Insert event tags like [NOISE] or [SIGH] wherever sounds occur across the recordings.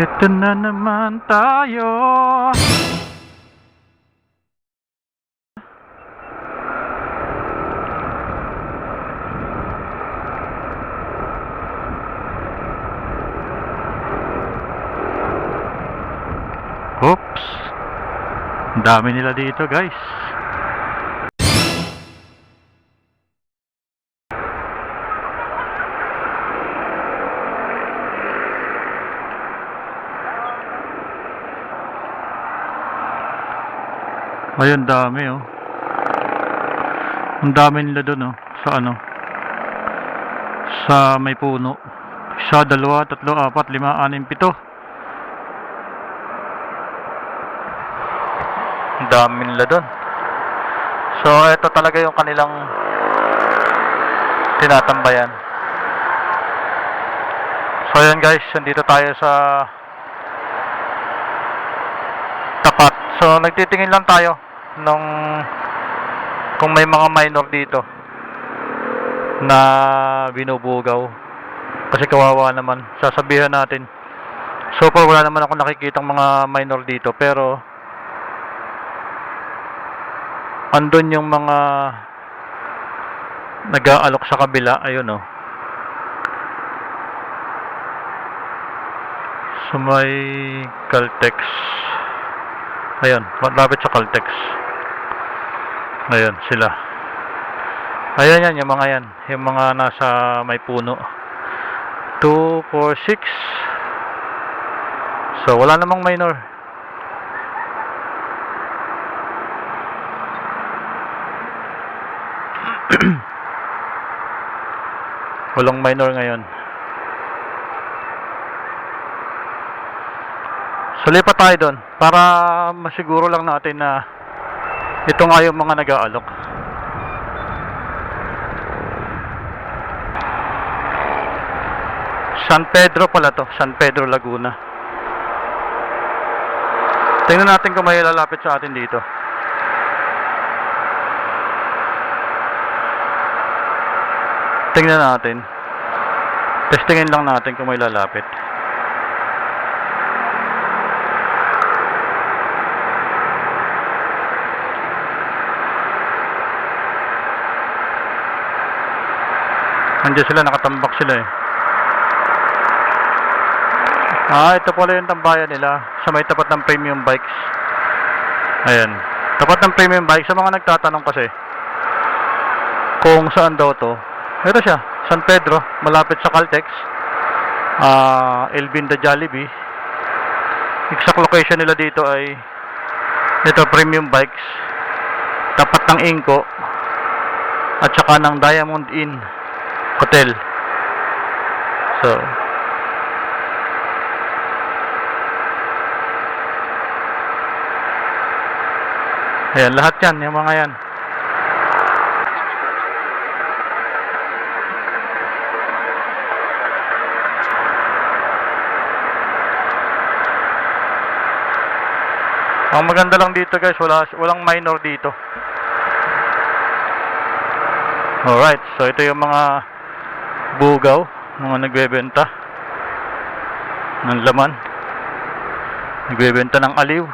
Ito na naman tayo. Oops. Dami nila dito, guys. Ayun, dami oh. Ang dami nila doon oh. Sa ano? Sa may puno. Isa, dalawa, tatlo, apat, lima, anim, pito. Ang dami nila doon. So, ito talaga yung kanilang tinatambayan. So, ayan guys, nandito tayo sa tapat. So, nagtitingin lang tayo nung kung may mga minor dito na binubugaw. Kasi kawawa naman. Sasabihan natin. So far, wala naman ako nakikitang mga minor dito. Pero, andun yung mga nag-aalok sa kabila. Ayun oh. So may Caltex. Ayun, malapit sa Caltex. Ayun, sila. Ayan yan, yung mga yan. Yung mga nasa may puno. 2, 4, 6. So, wala namang minor. [CLEARS THROAT] Walang minor ngayon. So, lipat tayo doon para masiguro lang natin na ito nga yung mga nag-aalok. San Pedro pala to, San Pedro Laguna. Tingnan natin kung may lalapit sa atin dito. Tingnan natin. Testingin lang natin kung may lalapit. Nandiyan sila, nakatambak sila eh. Ah, ito pala yung tambayan nila sa may tapat ng premium bikes. Ayan. Tapat ng premium bikes. Sa mga nagtatanong kasi kung saan daw to. Ito siya, San Pedro, malapit sa Caltex. Ah, Elvinda Jollibee. Exact location nila dito ay ito premium bikes. Tapat ng Inco at saka ng Diamond Inn Hotel. So, Ayan, lahat yan, yung mga yan. Ang maganda lang dito guys, wala, walang minor dito. Alright, so ito yung mga bugaw, mga nagbebenta ng laman. Nagbebenta ng aliw. [CLEARS THROAT]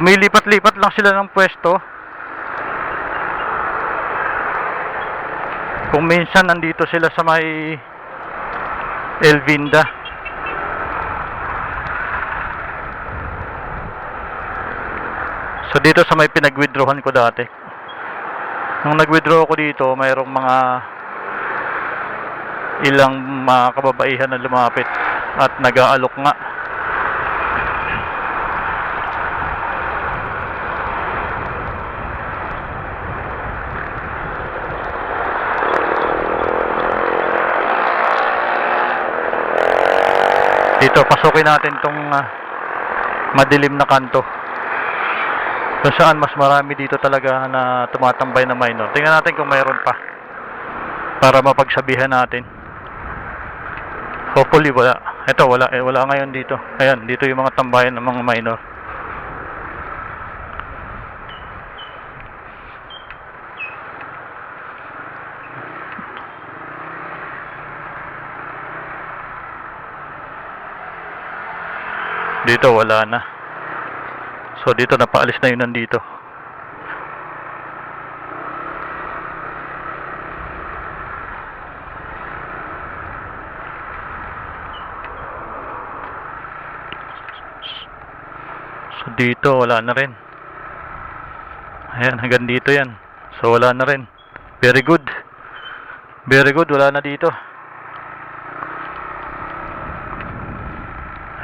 Lumilipat-lipat lang sila ng pwesto. Kung minsan nandito sila sa may Elvinda. So dito sa may pinag-withdrawhan ko dati. Nung nag-withdraw ako dito, mayroong mga ilang mga kababaihan na lumapit at nag-aalok nga. Dito, pasukin natin tong ah, madilim na kanto kung saan mas marami dito talaga na tumatambay na minor. Tingnan natin kung mayroon pa para mapagsabihan natin. Hopefully wala. Ito wala eh, wala ngayon dito. Ayan, dito yung mga tambayan ng mga minor. Dito wala na. So dito napaalis na yun nandito. So dito wala na rin. Ayan, hanggang dito yan. So wala na rin. Very good. Very good, wala na dito.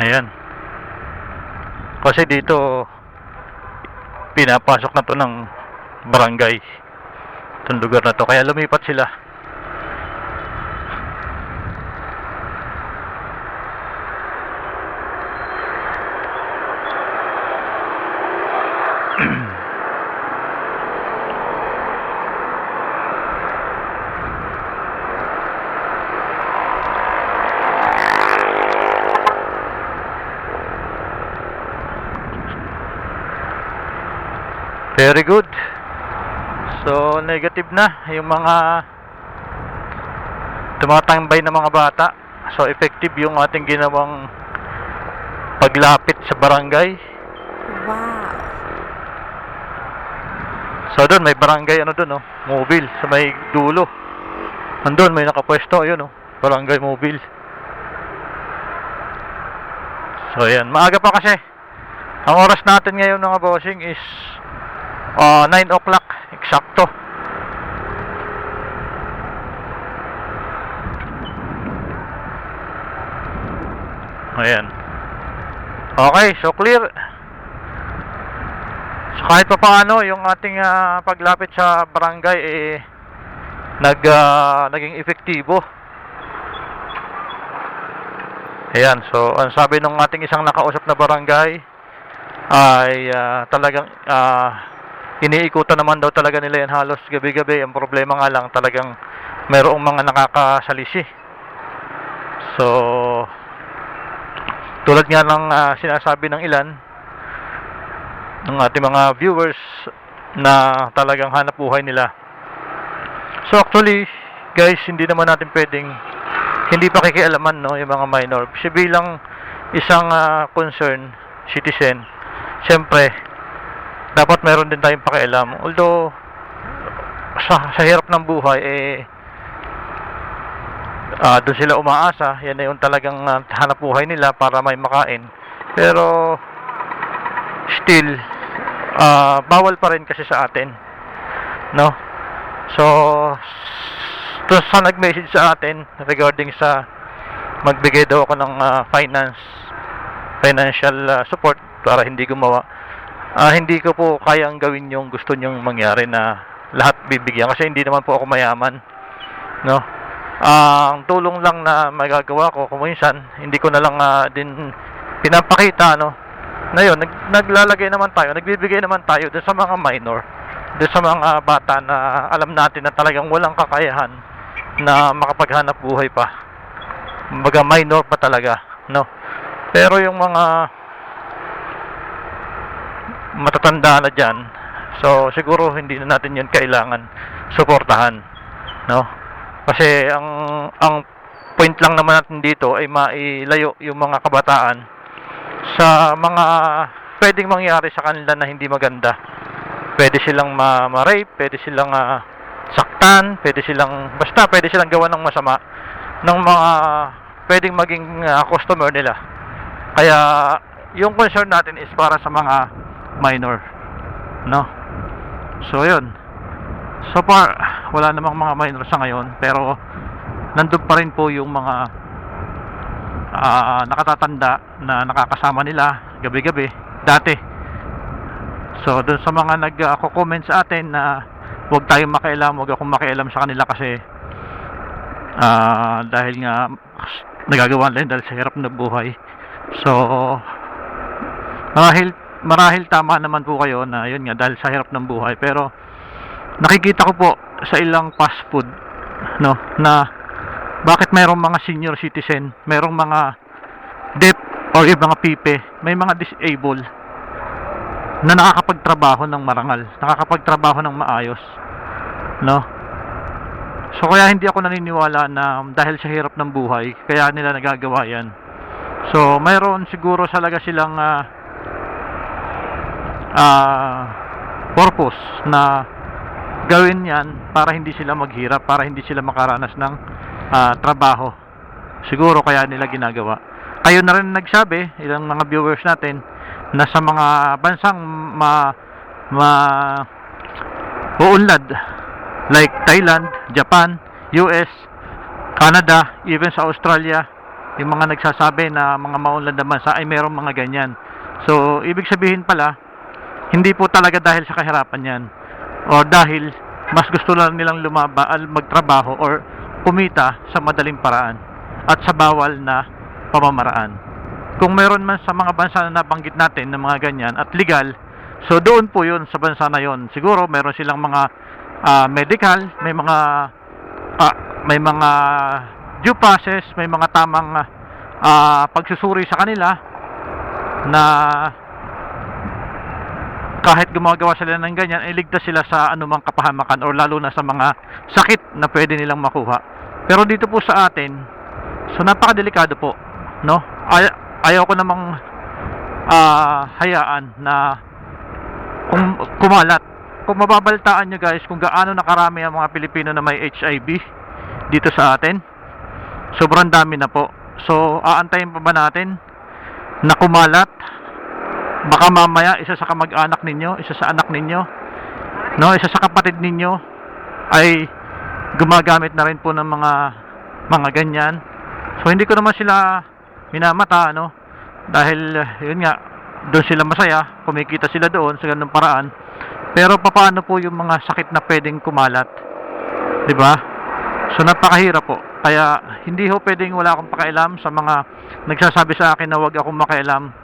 Ayan. Kasi dito pinapasok na to ng barangay. Itong lugar na to. Kaya lumipat sila. Very good. So, negative na yung mga tumatambay na mga bata. So, effective yung ating ginawang paglapit sa barangay. Wow. So, doon may barangay ano doon, oh, mobile sa may dulo. Andun may nakapwesto, ayun oh, barangay mobile. So, ayan, maaga pa kasi. Ang oras natin ngayon mga bossing is ah 9 o'clock, eksakto. Ayan. Okay, so clear. So kahit pa paano yung ating ah, paglapit sa barangay eh nag ah, naging epektibo. Ayan, so ang sabi ng ating isang nakausap na barangay ay ah, talagang ah, iniikutan naman daw talaga nila yan halos gabi-gabi. Ang problema nga lang talagang mayroong mga nakakasalisi. So tulad nga ng ah, sinasabi ng ilan ng ating mga viewers na talagang hanap buhay nila. So actually, guys, hindi naman natin pwedeng hindi pa kikialaman no yung mga minor. Kasi bilang isang ah, concern citizen, syempre dapat meron din tayong pakialam. Although sa, sa hirap ng buhay eh ah doon sila umaasa, yan na yung talagang ah, hanap buhay nila para may makain. Pero still ah bawal pa rin kasi sa atin. No? So to sa nag-message sa atin regarding sa magbigay daw ako ng ah, finance financial ah, support para hindi gumawa. Ah hindi ko po kayang gawin yung gusto nyong mangyari na lahat bibigyan kasi hindi naman po ako mayaman. No? Ah, ang tulong lang na magagawa ko kung minsan, hindi ko na lang ah, din pinapakita no. Na yun, nag, naglalagay naman tayo, nagbibigay naman tayo sa mga minor, doon sa mga bata na alam natin na talagang walang kakayahan na makapaghanap buhay pa. Mga minor pa talaga, no. Pero yung mga matatanda na dyan, so siguro hindi na natin yun kailangan suportahan, no. Kasi ang ang point lang naman natin dito ay mailayo yung mga kabataan sa mga pwedeng mangyari sa kanila na hindi maganda. Pwede silang ma- ma-rape, pwede silang ah, saktan, pwede silang basta pwede silang gawa ng masama ng mga pwedeng maging ah, customer nila. Kaya yung concern natin is para sa mga minor, no? So, yun. So far, wala namang mga minor sa ngayon, pero nandun pa rin po yung mga ah, nakatatanda na nakakasama nila gabi-gabi dati. So, dun sa mga nag-comment sa atin na huwag tayong makialam, huwag akong makialam sa kanila kasi ah, dahil nga nagagawa nila dahil sa hirap na buhay. So, marahil, marahil tama naman po kayo na yun nga dahil sa hirap ng buhay. Pero, nakikita ko po sa ilang fast food no na bakit mayroong mga senior citizen, mayroong mga deaf or yung mga pipe, may mga disabled na nakakapagtrabaho ng marangal, nakakapagtrabaho ng maayos. No? So kaya hindi ako naniniwala na dahil sa hirap ng buhay, kaya nila nagagawa yan. So, mayroon siguro talaga silang ah ah, purpose na gawin yan para hindi sila maghirap, para hindi sila makaranas ng ah, trabaho. Siguro kaya nila ginagawa. Kayo na rin nagsabi, ilang mga viewers natin, na sa mga bansang ma, ma uunlad like Thailand, Japan, US, Canada, even sa Australia, yung mga nagsasabi na mga maunlad na bansa ay mayroong mga ganyan. So, ibig sabihin pala, hindi po talaga dahil sa kahirapan yan o dahil mas gusto lang nilang lumaba, magtrabaho or kumita sa madaling paraan at sa bawal na pamamaraan. Kung meron man sa mga bansa na nabanggit natin ng mga ganyan at legal, so doon po yun sa bansa na yon. Siguro meron silang mga ah, medical, may mga ah, may mga due process, may mga tamang ah, pagsusuri sa kanila na kahit gumagawa sila ng ganyan, ay ligtas sila sa anumang kapahamakan or lalo na sa mga sakit na pwede nilang makuha. Pero dito po sa atin, so napakadelikado po, no? Ay, ayaw ko namang ah, hayaan na kung kumalat. Kung mababaltaan nyo guys kung gaano nakarami ang mga Pilipino na may HIV dito sa atin, sobrang dami na po. So, aantayin pa ba natin na kumalat baka mamaya isa sa kamag-anak ninyo, isa sa anak ninyo, no, isa sa kapatid ninyo ay gumagamit na rin po ng mga mga ganyan. So hindi ko naman sila minamata, no? Dahil yun nga, doon sila masaya, kumikita sila doon sa ganung paraan. Pero papaano po yung mga sakit na pwedeng kumalat? 'Di ba? So napakahirap po. Kaya hindi ho pwedeng wala akong pakialam sa mga nagsasabi sa akin na wag akong makialam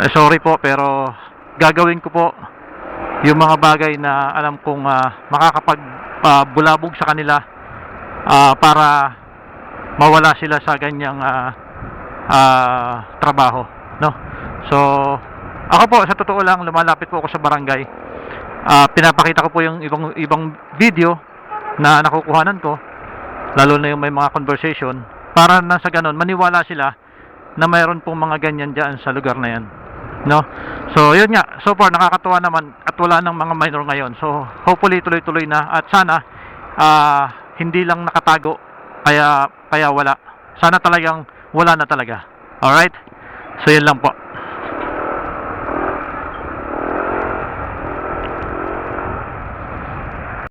eh, sorry po pero gagawin ko po yung mga bagay na alam kong ah, makakapag ah, bulabog sa kanila ah, para mawala sila sa ganyang ah, ah, trabaho no? So ako po sa totoo lang lumalapit po ako sa barangay. Ah, pinapakita ko po yung ibang ibang video na nakukuhanan ko lalo na yung may mga conversation para na sa ganun maniwala sila na mayroon pong mga ganyan diyan sa lugar na yan no? So yun nga. So far nakakatuwa naman at wala nang mga minor ngayon. So hopefully tuloy-tuloy na. At sana ah, hindi lang nakatago. Kaya kaya wala. Sana talagang wala na talaga. Alright? So yun lang po